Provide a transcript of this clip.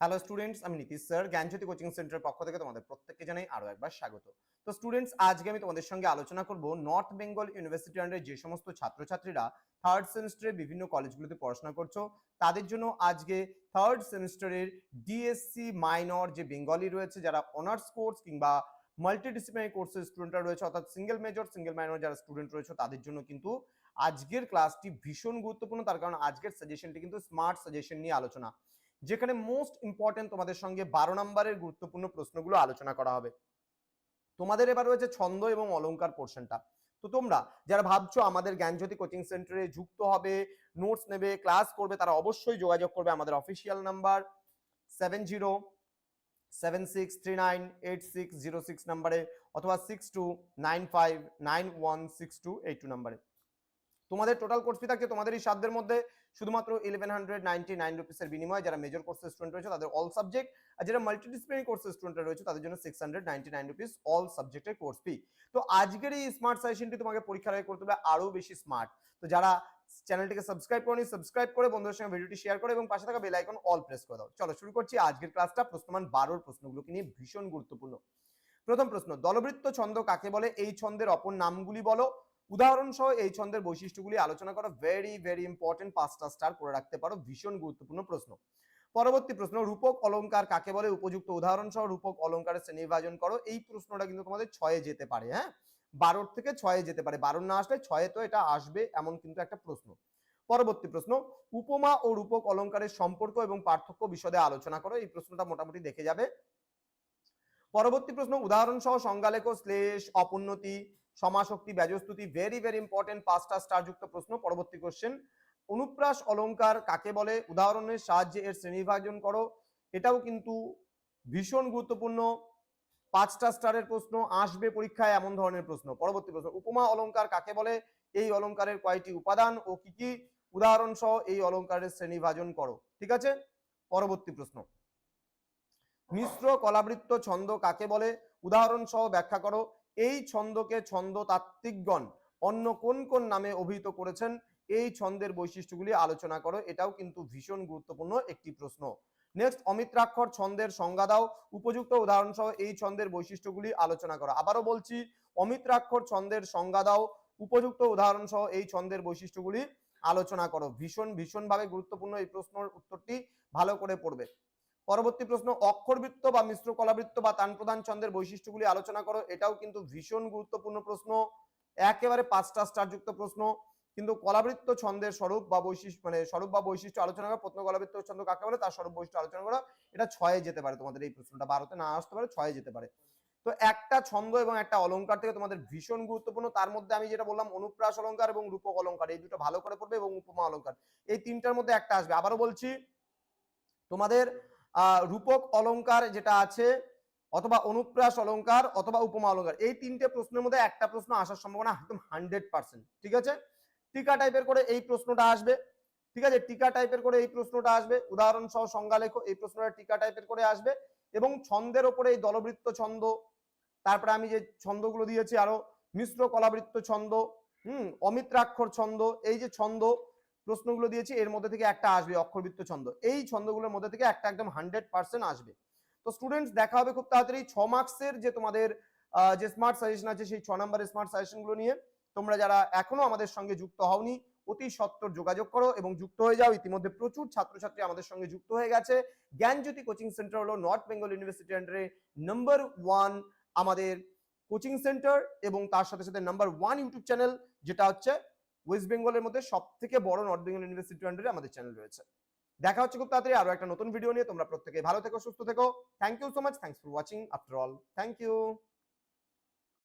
Hello students আমি Nitish sir জ্ঞানজ্যোতি coaching সেন্টারের পক্ষ থেকে তোমাদের প্রত্যেককে জানাই আরও একবার স্বাগত। তো স্টুডেন্টস আজকে আমি তোমাদের সঙ্গে আলোচনা করব নর্থ বেঙ্গল ইউনিভার্সিটি আন্ডারে যে সমস্ত ছাত্রছাত্রীরা থার্ড সেমিস্টারে বিভিন্ন কলেজগুলোতে পড়াশোনা করছ, তাদের জন্য আজকে থার্ড সেমিস্টারের ডিএসসি মাইনর যে বেঙ্গলি রয়েছে, যারা অনার্স কোর্স কিংবা মাল্টিডিসিপ্লিনারি কোর্সের স্টুডেন্টরা রয়েছে, অর্থাৎ সিঙ্গেল মেজর সিঙ্গেল মাইনর যারা স্টুডেন্ট রয়েছে, তাদের জন্য কিন্তু আজকের ক্লাসটি ভীষণ গুরুত্বপূর্ণ। তার কারণ আজকের সাজেশনটি কিন্তু স্মার্ট সাজেশন নিয়ে আলোচনা। যেখানে মোস্ট ইম্পর্টেন্ট তোমাদের সঙ্গে বারো নম্বরের গুরুত্বপূর্ণ প্রশ্নগুলো আলোচনা করা হবে। তোমাদের এবার রয়েছে ছন্দ এবং অলংকার পোর্শনটা তো তোমরা যারা ভাবছ আমাদের জ্ঞানজ্যোতি কোচিং সেন্টারে যুক্ত হবে নোটস নেবে ক্লাস করবে, তারা অবশ্যই যোগাযোগ করবে আমাদের official number seven zero seven six three nine eight six zero six নাম্বারে অথবা six two nine five nine one six two eight two নাম্বারে তোমাদের টোটাল কোর্স ফি থাকছে তোমাদের এই সাধ্যের মধ্যে শুধুমাত্র ইলেভেন হান্ড্রেড নাইনটি নাইন রুপিসের বিনিময়ে যারা মেজর কোর্সের স্টুডেন্ট রয়েছে তাদের অল সাবজেক্ট আর যারা মাল্টিডিসিপ্লিনারি কোর্সের স্টুডেন্ট রয়েছে তাদের জন্য six hundred ninety nine rupees all সাবজেক্টের কোর্স ফি তো আজকের এই স্মার্ট সাজেশনটি তোমাকে পরীক্ষার করতে হবে আরও বেশি স্মার্ট তো যারা চ্যানেলটিকে সাবস্ক্রাইব করনি সাবস্ক্রাইব করে বন্ধুদের সঙ্গে ভিডিওটি শেয়ার করে এবং পাশে থাকা বেল আইকন অল প্রেস করে দাও। চলো শুরু করছি আজকের ক্লাসটা প্রশ্নমান বারোর প্রশ্নগুলোকে নিয়ে ভীষণ গুরুত্বপূর্ণ। প্রথম প্রশ্ন, দলবৃত্ত ছন্দ কাকে বলে? এই ছন্দের অপর নামগুলি বলো। উদাহরণ সহ এই ছন্দের বৈশিষ্ট্যগুলি আলোচনা করো ভেরি ভেরি ইম্পর্টেন্ট পাঁচটা স্টার করে রাখতে পারো, ভীষণ গুরুত্বপূর্ণ প্রশ্ন। পরবর্তী প্রশ্ন, রূপক অলংকার কাকে বলে? উপযুক্ত উদাহরণ সহ রূপক অলংকারের শ্রেণি বিভাজন করো। এই প্রশ্নটা কিন্তু তোমাদের ছয়ে যেতে পারে হ্যাঁ? বারোর থেকে ছয়ে যেতে পারে। বারোর না আসলে ছয়ে তো এটা আসবে এমন কিন্তু একটা প্রশ্ন। পরবর্তী প্রশ্ন, উপমা ও রূপক অলংকারের সম্পর্ক এবং পার্থক্য বিশদে আলোচনা করো। এই প্রশ্নটা মোটামুটি দেখে যাবে। পরবর্তী প্রশ্ন উদাহরণ সহ সংজ্ঞালেখ, শ্লেষ, অপোন্নতি সমাশক্তি ব্যজস্তুতি ভেরি ভেরি ইম্পর্টেন্ট পাঁচটা স্টার যুক্ত প্রশ্ন, পরবর্তী কোশ্চেন অনুপ্রাস অলংকার কাকে বলে? উদাহরণের সাহায্যে এর শ্রেণীবিভাজন করো। এটাও কিন্তু ভীষণ গুরুত্বপূর্ণ। পাঁচটা স্টারের প্রশ্ন, আসবে পরীক্ষায় এমন ধরনের প্রশ্ন। পরবর্তী প্রশ্ন, উপমা অলংকার কাকে বলে? এই অলংকারের কয়টি উপাদান ও কি কি? উদাহরণ সহ এই অলংকারের শ্রেণীভাজন করো। ঠিক আছে? পরবর্তী প্রশ্ন। মিশ্র, কলাবৃত্ত, ছন্দ কাকে বলে? উদাহরণ সহ ব্যাখ্যা করো। এই ছন্দকে ছন্দ তাত্ত্বিকগণ অন্য কোন কোন নামে অভিহিত করেছেন? এই ছন্দের বৈশিষ্ট্যগুলি আলোচনা করো, এটাও কিন্তু ভীষণ গুরুত্বপূর্ণ একটি প্রশ্ন। নেক্সট অমিত্রাক্ষর ছন্দের সংজ্ঞা দাও। উপযুক্ত উদাহরণ সহ এই ছন্দের বৈশিষ্ট্যগুলি আলোচনা করো। আবারও বলছি, অমিত্রাক্ষর ছন্দের সংজ্ঞা দাও। উপযুক্ত উদাহরণ সহ এই ছন্দের বৈশিষ্ট্যগুলি আলোচনা করো। ভীষণ, ভীষণভাবে গুরুত্বপূর্ণ এই প্রশ্নের উত্তরটি ভালো করে পড়বে। পরবর্তী প্রশ্ন, অক্ষরবৃত্ত বা মিশ্র কলাবৃত্ত বা তান প্রধান ছন্দের বৈশিষ্ট্যগুলি আলোচনা করো। এটাও কিন্তু ভীষণ গুরুত্বপূর্ণ প্রশ্ন। একেবারে পাঁচটা স্টার যুক্ত প্রশ্ন। কিন্তু কলাবৃত্ত ছন্দের স্বরূপ বা বৈশিষ্ট্য মানে স্বরূপ বা বৈশিষ্ট্য আলোচনা করা। প্রত্ন কলাবৃত্ত ছন্দ কাকে বলে? তার স্বরূপ বৈশিষ্ট্য আলোচনা করা। এটা ছয়ে যেতে পারে তোমাদের এই প্রশ্নটা। বারোতে না আসতে পারে, ছয়ে যেতে পারে। তো একটা ছন্দ এবং একটা অলংকার থেকে তোমাদের ভীষণ গুরুত্বপূর্ণ। তার মধ্যে আমি যেটা বললাম, অনুপ্রাস অলংকার এবং রূপক অলংকার এই দুটো ভালো করে পড়বে এবং উপমা অলংকার এই তিনটার মধ্যে একটা আসবে। আবারও বলছি, তোমাদের রূপক অলংকার যেটা আছে, অথবা অনুপ্রাস অলংকার অথবা উপমা অলঙ্কার, এই তিনটে প্রশ্নের মধ্যে একটা প্রশ্ন আসার সম্ভাবনা একদম হান্ড্রেড পার্সেন্ট ঠিক আছে? টিকা টাইপের করে এই প্রশ্নটা আসবে, ঠিক আছে? টিকা টাইপের করে এই প্রশ্নটা আসবে উদাহরণ সহ সংজ্ঞা লেখো, এই প্রশ্নটা টিকা টাইপের করে আসবে, এবং ছন্দের ওপরে এই দলবৃত্ত ছন্দ, তারপরে আমি যে ছন্দগুলো দিয়েছি আরও, মিশ্র কলাবৃত্ত ছন্দ, হুম, অমিত্রাক্ষর ছন্দ, এই যে ছন্দ প্রশ্নগুলো দিয়েছি, এর মধ্যে থেকে একটা আসবে, অক্ষরবৃত্ত ছন্দ। এই ছন্দগুলোর মধ্যে থেকে একটা একদম হান্ড্রেড পার্সেন্ট আসবে। তো স্টুডেন্টস দেখা হবে খুব তাড়াতাড়ি ছ মার্কসের যে তোমাদের যে স্মার্ট সাজেশন আছে, সেই ছ নম্বরের স্মার্ট সাজেশনগুলো নিয়ে। তোমরা যারা এখনও আমাদের সঙ্গে যুক্ত হওনি, অতি সত্তর যোগাযোগ করো এবং যুক্ত হয়ে যাও। ইতিমধ্যে প্রচুর ছাত্রছাত্রী আমাদের সঙ্গে যুক্ত হয়ে গেছে। জ্ঞানজ্যোতি কোচিং সেন্টার হলো নর্থ বেঙ্গল ইউনিভার্সিটি আন্ডারে নাম্বার ওয়ান আমাদের কোচিং সেন্টার এবং তার সাথে সাথে নাম্বার ওয়ান ইউটিউব চ্যানেল যেটা হচ্ছে ওয়েস্ট বেঙ্গলের মধ্যে সব থেকে বড় নর্থ বেঙ্গল ইউনিভার্সিটি আন্ডারে আমাদের চ্যানেল রয়েছে। দেখা হচ্ছে খুব তাড়াতাড়ি আরও একটা নতুন ভিডিও নিয়ে। তোমরা প্রত্যেকে ভালো থেকো, সুস্থ থেকো। Thank you so much thank for watching after all thank you